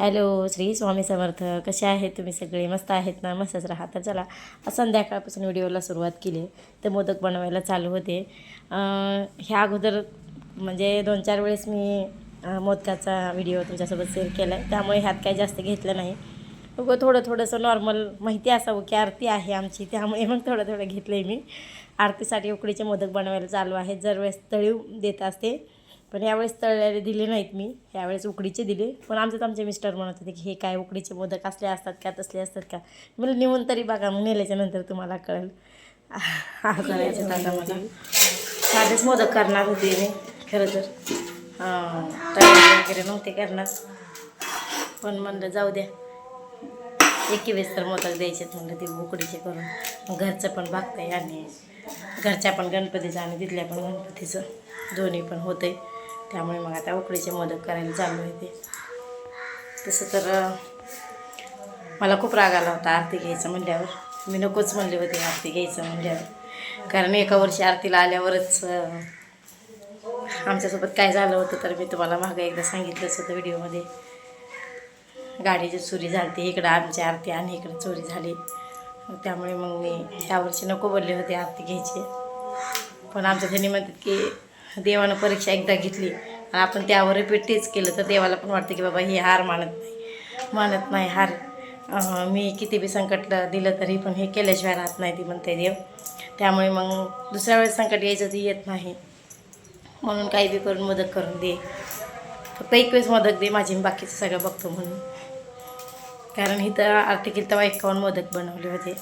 Hello Shri Swami Samarth. कसे आहेत तुम्ही सगळे? मस्त आहेत ना? मस्तच राहा. तर चला संध्याकाळपासून व्हिडिओला सुरुवात केली. तर मोदक बनवायला चालू होते. ह्या अगोदर म्हणजे दोन चार वेळेस मी मोदकाचा व्हिडिओ तुमच्यासोबत शेअर केला आहे त्यामुळे ह्यात काही जास्त घेतलं नाही. उगं थोडं थोडंसं नॉर्मल माहिती असावं की आरती आहे आमची त्यामुळे मग थोडं थोडं घेतलं आहे मी. आरतीसाठी उकडीचे मोदक बनवायला चालू आहेत. दरवेळेस तळीव देत असते. पण यावेळेस तळलेले दिले नाहीत मी. यावेळेस उकडीचे दिले. पण आमच्यात आमचे मिस्टर म्हणत होते की हे काय उकडीचे मोदक असले असतात का तसले असतात का? मला नेऊन तरी बघा मग नेल्याच्या नंतर तुम्हाला कळेल. करायचं साधेच मोदक करणार होते मी. खरं तर. वगैरे नव्हते करणार. पण म्हणलं जाऊ द्या. एकी वेळेस तर मोदक द्यायचे म्हणलं ते उकडीचे करून. घरचं पण बघताय आणि घरच्या पण गणपतीचं आणि तिथल्या पण गणपतीचं. दोन्ही पण होतंय. त्यामुळे मग आता उकडीचे मोदक करायला चालू आहे ते. तसं तर मला खूप राग आला होता आरती घ्यायचं म्हणल्यावर. मी नकोच म्हणले होते आरती घ्यायचं म्हणल्यावर. कारण एका वर्षी आरतीला आल्यावरच आमच्यासोबत काय झालं होतं तर मी तुम्हाला मागं एकदा सांगितलंच होतं व्हिडिओमध्ये. गाडीची चोरी झाली इकडं आमची आरती आणि इकडं चोरी झाली. त्यामुळे मग मी यावर्षी नको बोलले होते आरती घ्यायची. पण आमच्या त्यांनी म्हणतात की देवानं परीक्षा एकदा घेतली. आणि आपण त्यावर रिपीट तेच केलं तर देवाला पण वाटतं की बाबा ही हार मानत नाही. मानत नाही हार. मी किती बी संकट दिलं तरी पण हे केल्याशिवाय राहत नाही ती म्हणते देव. त्यामुळे मग दुसऱ्या वेळेस संकट यायचं ती येत नाही. म्हणून काही बी करून मदत करून दे. फक्त एक वेळेस मदत दे माझी मी बाकीचं सगळं बघतो म्हणून. कारण इथं आर्टिकल तेव्हा एकावन्न मोदक बनवले होते.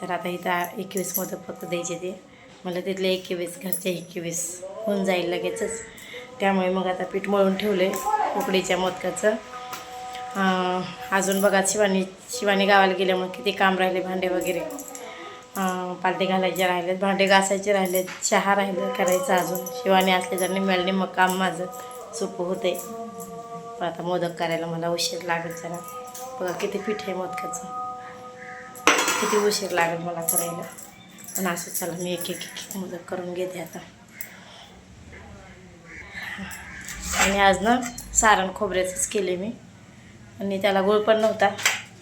तर आता इथं एकवीस मोदक फक्त द्यायचे ते. मला तिथले एकवीस घरचे एकवीस होऊन जाईल लगेचच. त्यामुळे मग आता पीठ मळून ठेवले उकडीच्या मोदकाचं. अजून बघा शिवानी शिवानी गावाला गेल्यामुळे किती काम राहिले भांडे वगैरे. पालटे घालायचे राहिलेत भांडे घासायचे राहिलेत चहा राहिले करायचं अजून. शिवानी असले तर मिळाले मग काम माझं सोपं होते पण आता मोदक करायला मला उशीर लागेल जरा. बघा किती पीठ आहे मोदकाचं. किती उशीर लागेल मला करायला. पण असं चला मी एक एक एक मोदक करून घेते आता. आणि आज ना सारण खोबऱ्याचंच केले मी. आणि त्याला गुळ पण नव्हता.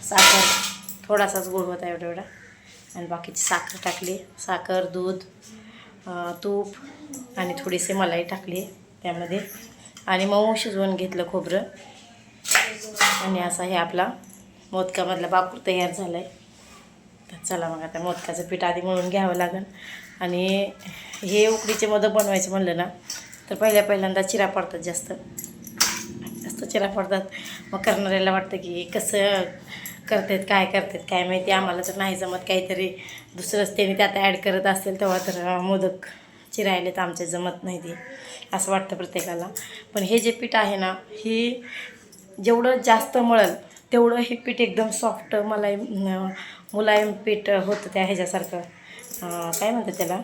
साखर थोडासाच गुळ होता एवढा एवढा आणि बाकीची साखर टाकली. साखर दूध तूप आणि थोडीशी मलाई टाकली त्यामध्ये. आणि मऊ शिजवून घेतलं खोबरं. आणि असा हे आपला मोदकामधला बापूर तयार झाला आहे तर चला मग आता मोदकाचं पीठ आधी मळून घ्यावं लागेल आणि हे उकडीचे मोदक बनवायचे म्हणलं ना तर पहिल्या पहिल्यांदा चिरा पडतात जास्त. जास्त चिरा पडतात. मग करणाऱ्याला वाटतं की कसं करतात काय करतात काय माहिती? आम्हाला तर नाही जमत काहीतरी. दुसरंच त्यांनी त्यात ॲड करत असेल तेव्हा तर मोदक चिरायले तर आमचे जमत नाही ते असं वाटतं प्रत्येकाला. पण हे जे पीठ आहे ना हे जेवढं जास्त मळल तेवढं हे पीठ एकदम सॉफ्ट मलाई मुलायम पीठ होतं त्या ह्याच्यासारखं. काय म्हणतात त्याला?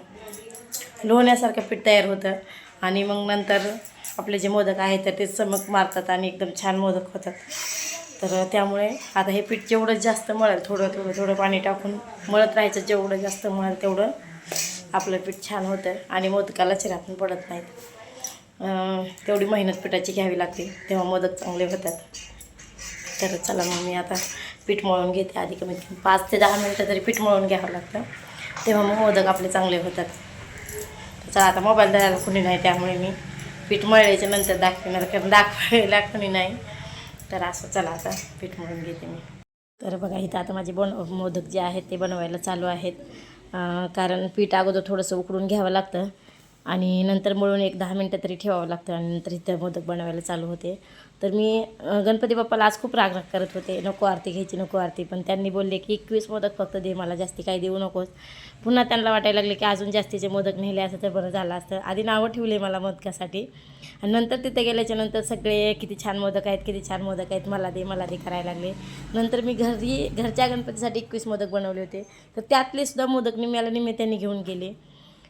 लोण्यासारखं पीठ तयार होतं. आणि मग नंतर आपले जे मोदक आहेत तर ते चमक मारतात आणि एकदम छान मोदक होतात. तर त्यामुळे आता हे पीठ जेवढं जास्त मळेल थोडं थोडं थोडं पाणी टाकून मळत राहायचं जेवढं जास्त मळेल तेवढं आपलं पीठ छान होतं आणि मोदकाला चिरा पण पडत नाहीत. तेवढी मेहनत पिठाची घ्यावी लागते तेव्हा मोदक चांगले होतात. तर चला मग मी आता पीठ मळून घेते आधी कमीत कमी पाच ते दहा मिनटं तरी पीठ मळून घ्यावं लागतं तेव्हा मग मोदक आपले चांगले होतात. चला आता मोबाईल द्यायला कोणी नाही त्यामुळे मी पीठ मळल्याच्या नंतर दाखवणार कारण दाखवायला कोणी नाही. तर असं चला आता पीठ मळून घेते मी. तर बघा इथं आता माझे बन मोदक जे आहेत ते बनवायला चालू आहेत. कारण पीठ अगोदर थोडंसं उकडून घ्यावं लागतं. आणि नंतर मळून एक दहा मिनटं तरी ठेवावं लागतं आणि नंतर इथं मोदक बनवायला चालू होते. तर मी गणपती बाप्पाला आज खूप राग राग करत होते. नको आरती घ्यायची नको आरती. पण त्यांनी बोलले की एकवीस मोदक फक्त दे मला जास्ती काही देऊ नकोस. पुन्हा त्यांना वाटायला लागले की अजून जास्तीचे मोदक नेले असं तर बरं झालं असतं. आधी नावं ठेवले मला मोदकासाठी. आणि नंतर तिथे गेल्याच्यानंतर सगळे किती छान मोदक आहेत किती छान मोदक आहेत मला दे मला दे करायला लागले. नंतर मी घरी घरच्या गणपतीसाठी एकवीस मोदक बनवले होते. तर त्यातले सुद्धा मोदक निम्याला निमित्ताने घेऊन गेले.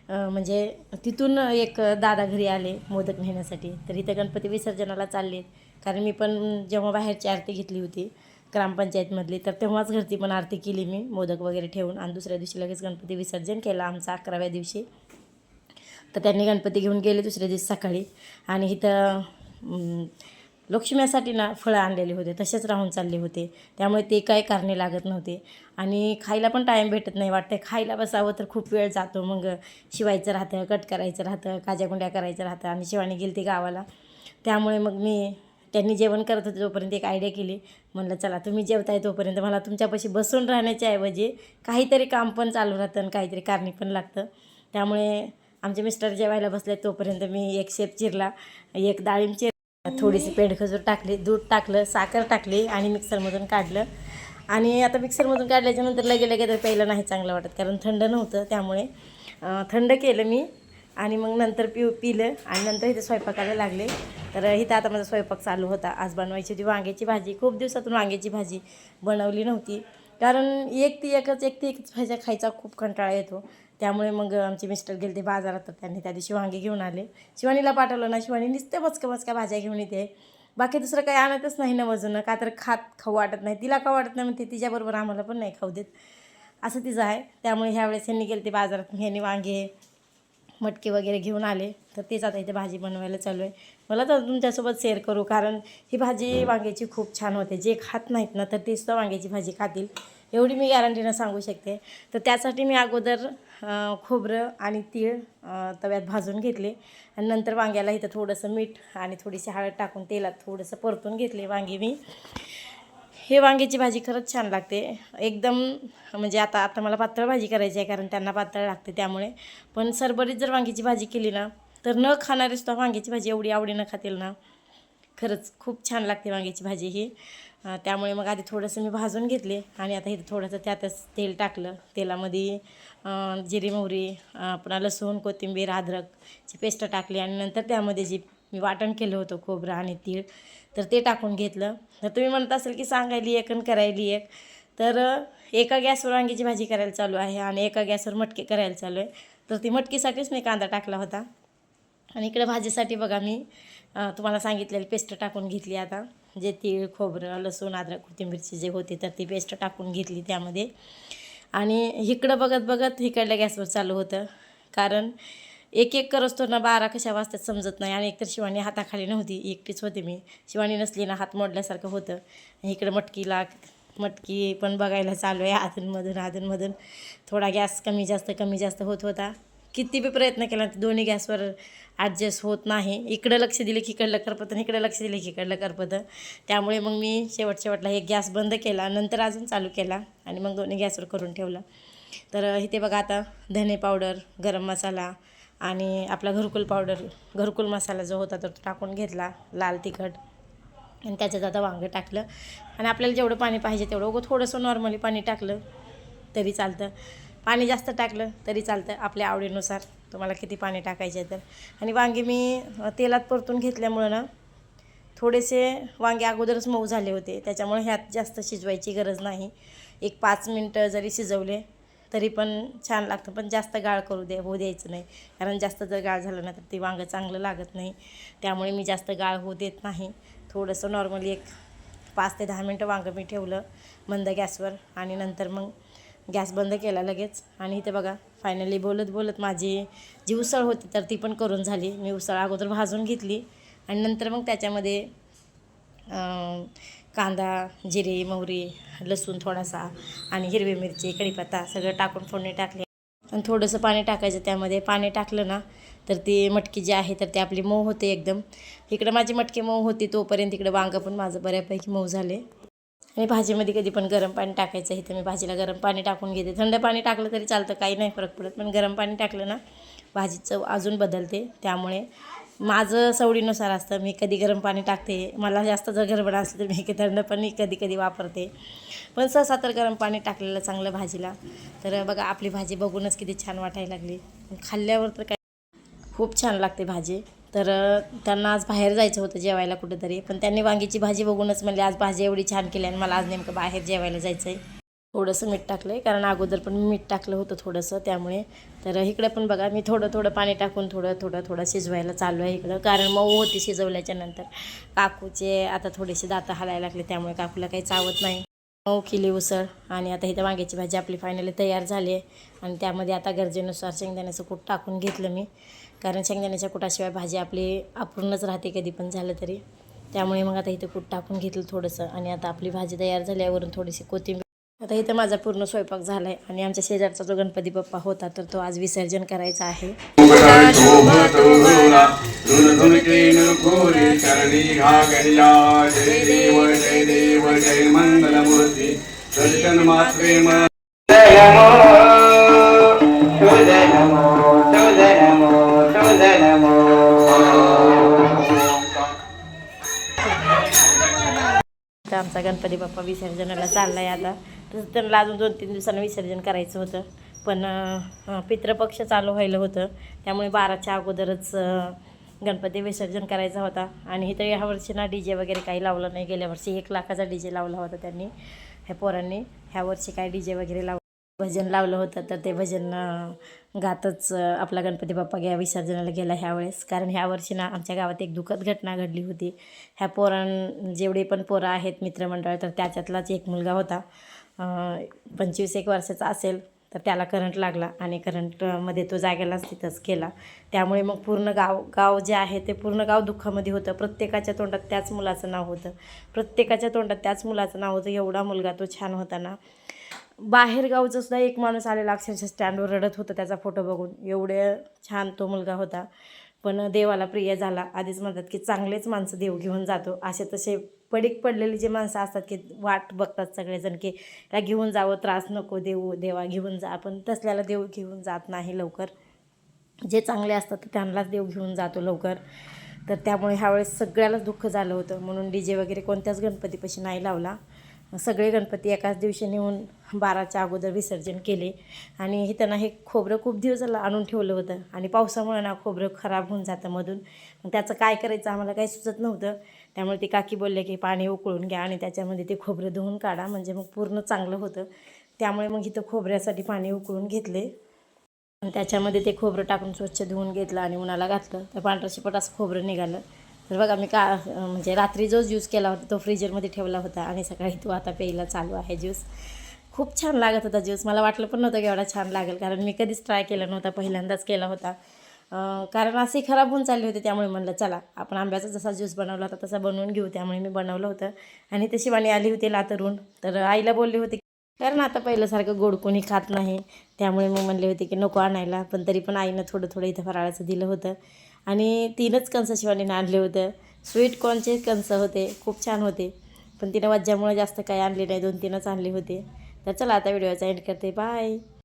म्हणजे तिथून एक दादा घरी आले मोदक नेण्यासाठी. तर इथं गणपती विसर्जनाला चालले कारण मी पण जेव्हा बाहेरची आरती घेतली होती ग्रामपंचायतमधली तर तेव्हाच घरती पण आरती केली मी मोदक वगैरे ठेवून. आणि दुसऱ्या दिवशी लगेच गणपती विसर्जन केलं आमचं अकराव्या दिवशी. तर त्यांनी गणपती घेऊन गेले दुसऱ्या दिवशी सकाळी. आणि इथं लक्ष्म्यासाठी ना फळं आणलेले होते तसेच राहून चालले होते. त्यामुळे ते काही कारणे लागत नव्हते. आणि खायला पण टाईम भेटत नाही वाटतं खायला बसावं तर खूप वेळ जातो. मग शिवायचं राहतं कट करायचं राहतं काज्याकुंड्या करायचं राहतं आणि शिवानी गेली ते गावाला. त्यामुळे मग मी त्यांनी जेवण करत होते तोपर्यंत एक आयडिया केली. म्हणलं चला तुम्ही जेवताय तोपर्यंत. मला तुमच्यापाशी बसून राहण्याच्या ऐवजी काहीतरी काम पण चालू राहतं आणि काहीतरी कारणी पण लागतं. त्यामुळे आमचे मिस्टर जेवायला बसले तोपर्यंत मी एक शेप चिरला. एक डाळिंब चिर थोडीशी पेंड खजूर टाकली दूध टाकलं साखर टाकली आणि मिक्सरमधून काढलं. आणि आता मिक्सरमधून काढल्याच्यानंतर लगे लगे तर पहिलं नाही चांगलं वाटत कारण थंड नव्हतं त्यामुळे थंड केलं मी. आणि मग नंतर पिऊ पिलं आणि नंतर इथे स्वयंपाकाला लागले. तर इथं आता माझा स्वयंपाक चालू होता. आज बनवायची होती वांग्याची भाजी. खूप दिवसातून वांग्याची भाजी बनवली नव्हती. कारण एक ती एकच एक ती एकच भाज्या खायचा खूप कंटाळा येतो. त्यामुळे मग आमचे मिस्टर गेले ते बाजारात तर त्यांनी त्या दिवशी वांगे घेऊन आले. शिवानीला पाठवलं ना शिवानी नुसते मचका मचका भाज्या घेऊन येते. बाकी दुसरं काही आणतच नाही ना वजून का तर खात खाऊ वाटत नाही. तिला खाऊ वाटत नाही म्हणते तिच्याबरोबर आम्हाला पण नाही खाऊ देत. असं तिचं आहे. त्यामुळे ह्यावेळेस ह्यांनी गेले ते बाजारात ह्यांनी वांगे मटके वगैरे घेऊन आले. तर तेच आता इथे भाजी बनवायला चालू आहे. मला तर तुमच्यासोबत शेअर करू कारण ही भाजी वांग्याची खूप छान होते. जे खात नाहीत ना तर तेच तर वांग्याची भाजी खातील. एवढी मी गॅरंटीनं सांगू शकते. तर त्यासाठी मी अगोदर खोबरं आणि तीळ तव्यात भाजून घेतले. आणि नंतर वांग्याला इथं थोडंसं मीठ आणि थोडीशी हळद टाकून तेलात थोडंसं परतून घेतले वांगे मी. हे वांग्याची भाजी खरंच छान लागते. एकदम म्हणजे आता आता मला पातळ भाजी करायची आहे कारण त्यांना पातळ लागते त्यामुळे. पण सरबरीत जर वांग्याची भाजी केली ना तर न खाणारे सुद्धा वांग्याची भाजी एवढी आवडीनं खातील ना. खरंच खूप छान लागते वांग्याची भाजी ही. त्यामुळे मग आधी थोडंसं मी भाजून घेतले आणि आता हे थोडंसं त्यातच तेल टाकलं. तेलामध्ये जिरी मोहरी पुन्हा लसूण कोथिंबीर अद्रकची पेस्ट टाकली आणि नंतर त्यामध्ये जी मी वाटण केलं होतं खोबरं आणि तीळ. तर ते टाकून घेतलं. तर तुम्ही म्हणत असेल की सांगायली एक आणि करायली एक. तर एका गॅसवर वांग्याची भाजी करायला चालू आहे आणि एका गॅसवर मटकी करायला चालू आहे. तर ती मटकीसाठीच मी कांदा टाकला होता. आणि इकडे भाजीसाठी बघा मी तुम्हाला सांगितलेली पेस्ट टाकून घेतली आता. जे तीळ खोबरं लसूण अद्रक कोथिंबीरची जे होती तर ती पेस्ट टाकून घेतली त्यामध्ये. आणि इकडं बघत बघत इकडल्या गॅसवर चालू होतं. कारण एक एक करत ना बारा कशा वाजतात समजत नाही. आणि एकतर शिवानी हाताखाली नव्हती एकटीच होते मी. शिवानी नसली ना हात मोडल्यासारखं होतं. इकडं मटकीला मटकी पण बघायला चालू आहे अधूनमधून अधूनमधून थोडा गॅस कमी जास्त कमी जास्त होत होता. किती बी प्रयत्न केला तर दोन्ही गॅसवर ॲडजस्ट होत नाही. इकडं लक्ष दिलं की इकडलं करपतं आणि इकडं लक्ष दिलं की इकडलं करपतं. त्यामुळे मग मी शेवट शेवटला एक गॅस बंद केला. नंतर अजून चालू केला आणि मग दोन्ही गॅसवर करून ठेवला. तर इथे बघा आता धने पावडर गरम मसाला आणि आपला घरकुल पावडर घरकुल मसाला जो होता तो टाकून घेतला लाल तिखट. आणि त्याच्यात आता वांगं टाकलं. आणि आपल्याला जेवढं पाणी पाहिजे तेवढं. उगं थोडंसं नॉर्मली पाणी टाकलं तरी चालतं. पाणी जास्त टाकलं तरी चालतं आपल्या आवडीनुसार. तुम्हाला किती पाणी टाकायचे तर. आणि वांगे मी तेलात परतून घेतल्यामुळं ना थोडेसे वांगे अगोदरच मऊ झाले होते. त्याच्यामुळे ह्यात जास्त शिजवायची गरज नाही. एक पाच मिनटं जरी शिजवले तरी पण छान लागतं. पण जास्त गाळ करू दे होऊ द्यायचं नाही. कारण जास्त जर गाळ झालं ना तर ते वांगं चांगलं लागत नाही. त्यामुळे मी जास्त गाळ होऊ देत नाही. थोडंसं नॉर्मली एक पाच ते दहा मिनटं वांगं मी ठेवलं मंद गॅसवर आणि नंतर मग गॅस बंद केला लगेच. आणि इथे बघा फायनली बोलत बोलत माझी जी उसळ होती तर ती पण करून झाली. मी उसळ अगोदर भाजून घेतली आणि नंतर मग त्याच्यामध्ये कांदा जिरे मोहरी लसूण थोडासा आणि हिरवी मिरची कढीपत्ता सगळं टाकून फोडणी टाकली. आणि थोडंसं पाणी टाकायचं त्यामध्ये. पाणी टाकलं ना तर ती मटकी जी आहे तर ती आपली मऊ होते एकदम. इकडं माझी मटकी मऊ होती तोपर्यंत इकडं वांगं पण माझं बऱ्यापैकी मऊ झाले. आणि भाजीमध्ये कधी पण गरम पाणी टाकायचं इथं मी भाजीला गरम पाणी टाकून घेते. थंड पाणी टाकलं तरी चालतं काही नाही फरक पडत. पण गरम पाणी टाकलं ना भाजी चव अजून बदलते. त्यामुळे माझं सवडीनुसार असतं. मी कधी गरम पाणी टाकते. मला जास्त जर गडबड असलं तर मी थंड पाणी कधी कधी वापरते. पण सहसा तर गरम पाणी टाकलेलं चांगलं भाजीला. तर बघा आपली भाजी बघूनच किती छान वाटायला लागली. खाल्ल्यावर तर काय? खूप छान लागते भाजी. तर त्यांना आज बाहेर जायचं होतं जेवायला कुठेतरी. पण त्यांनी वांगीची भाजी बघूनच म्हणले आज भाजी एवढी छान केली आणि मला आज नेमकं बाहेर जेवायला जायचं आहे थोडंसं मीठ टाकलं आहे कारण अगोदर पण मीठ टाकलं होतं थोडंसं त्यामुळे. तर इकडे पण बघा मी थोडं थोडं पाणी टाकून थोडं थोडं थोडं शिजवायला चालू आहे इकडं कारण मऊ होती शिजवल्याच्या नंतर. काकूचे आता थोडेसे दातं हलायला लागले त्यामुळे काकूला काही चावत नाही. मऊ केली उसळ आणि आता इथं वांग्याची भाजी आपली फायनली तयार झाली आहे. आणि त्यामध्ये आता गरजेनुसार शेंगदाण्याचं कूट टाकून घेतलं मी. कारण शेंगदाण्याच्या कुटाशिवाय भाजी आपली अपूर्णच राहते कधी पण झालं तरी. त्यामुळे मग आता इथं कूट टाकून घेतलं थोडंसं आणि आता आपली भाजी तयार झाल्यावरून थोडीशी कोथिंबीर आता इथं माझा पूर्ण स्वयंपाक झाला आहे आणि आमच्या शेजारचा जो गणपती बाप्पा होता तर तो आज विसर्जन करायचा आहे. आमचा गणपती बाप्पा विसर्जनाला चालला आहे आता. तसं त्यांना अजून दोन तीन दिवसांना विसर्जन करायचं होतं. पण पितृपक्ष चालू व्हायला होतं. त्यामुळे बाराच्या अगोदरच गणपती विसर्जन करायचा होता. आणि इथं ह्या वर्षी ना डी जे वगैरे काही लावलं नाही. गेल्या वर्षी एक लाखाचा डी जे लावला होता त्यांनी ह्या पोरांनी. ह्या वर्षी काय डी जे वगैरे लाव भजन लावलं होतं. तर ते भजन गातच आपला गणपती बाप्पा गे विसर्जनाला गेला ह्यावेळेस कारण ह्या वर्षी ना आमच्या गावात एक दुःखद घटना घडली होती. ह्या पोरां जेवढे पण पोरं आहेत मित्रमंडळ तर त्याच्यातलाच एक मुलगा होता. पंचवीस एक वर्षाचा असेल तर त्याला करंट लागला आणि करंटमध्ये तो जागेलाच तिथंच केला. त्यामुळे मग पूर्ण गाव गाव जे आहे ते पूर्ण गाव दुःखामध्ये होतं. प्रत्येकाच्या तोंडात त्याच मुलाचं नाव होतं. प्रत्येकाच्या तोंडात त्याच मुलाचं नाव होतं. एवढा मुलगा तो छान होता ना. बाहेर गावचा सुद्धा एक माणूस आलेला अक्षरशः स्टँडवर रडत होता त्याचा फोटो बघून. एवढे छान तो मुलगा होता. पण देवाला प्रिय झाला. आधीच म्हणतात की चांगलेच माणसं देव घेऊन जातो. असे तसे पडीक पडलेली जे माणसं असतात की वाट बघतात सगळेजण की त्या घेऊन जावं त्रास नको देऊ देवा घेऊन जा. पण तसल्याला देव घेऊन जात नाही लवकर. जे चांगले असतात त्यांनाच देव घेऊन जातो लवकर. तर त्यामुळे ह्यावेळेस सगळ्यालाच दुःख झालं होतं. म्हणून डी जे वगैरे कोणत्याच गणपतीपाशी नाही लावला. सगळे गणपती एकाच दिवशी नेऊन बाराच्या अगोदर विसर्जन केले. आणि हे त्यांना हे खोबरं खूप दिवस झालं आणून ठेवलं होतं. आणि पावसामुळे ना खोबरं खराब होऊन जातं मधून. मग त्याचं काय करायचं आम्हाला काही सुचत नव्हतं. त्यामुळे ती काकी बोलले की पाणी उकळून घ्या आणि त्याच्यामध्ये ते खोबरं धुवून काढा. म्हणजे मग पूर्ण चांगलं होतं. त्यामुळे मग इथं खोबऱ्यासाठी पाणी उकळून घेतले. आणि त्याच्यामध्ये ते खोबरं टाकून स्वच्छ धुवून घेतलं आणि उन्हाला घातलं. तर पांढरं शिपट असं खोबरं निघालं. तर बघा मी का म्हणजे रात्री जो ज्यूस केला होता तो फ्रीजरमध्ये ठेवला होता आणि सकाळी तो आता प्यायला चालू आहे ज्यूस खूप छान लागत होता ज्यूस मला वाटलं पण नव्हतं की एवढा छान लागेल कारण मी कधीच ट्राय केला नव्हता पहिल्यांदाच केला होता. कारण असे खराब होऊन चालले होते त्यामुळे म्हणलं चला आपण आंब्याचा जसा ज्यूस बनवला होता तसा बनवून घेऊ त्यामुळे मी बनवलं होतं. आणि तशी वाणी आली होती लातरून तर आईला बोलले होते कारण आता पहिल्यासारखं गोड कोणी खात नाही. त्यामुळे मग म्हणले होते की नको आणायला पण तरी पण आईनं थोडं थोडं इथं फराळाचं दिलं होतं. आणि तीनच कंस शिवानीनं आणले होतं. स्वीट कॉर्नचे कंस होते खूप छान होते. पण तिनं वज्जामुळे जास्त काही आणले नाही दोन तीनच आणले होते. तर चला आता व्हिडिओचा एंड करते. बाय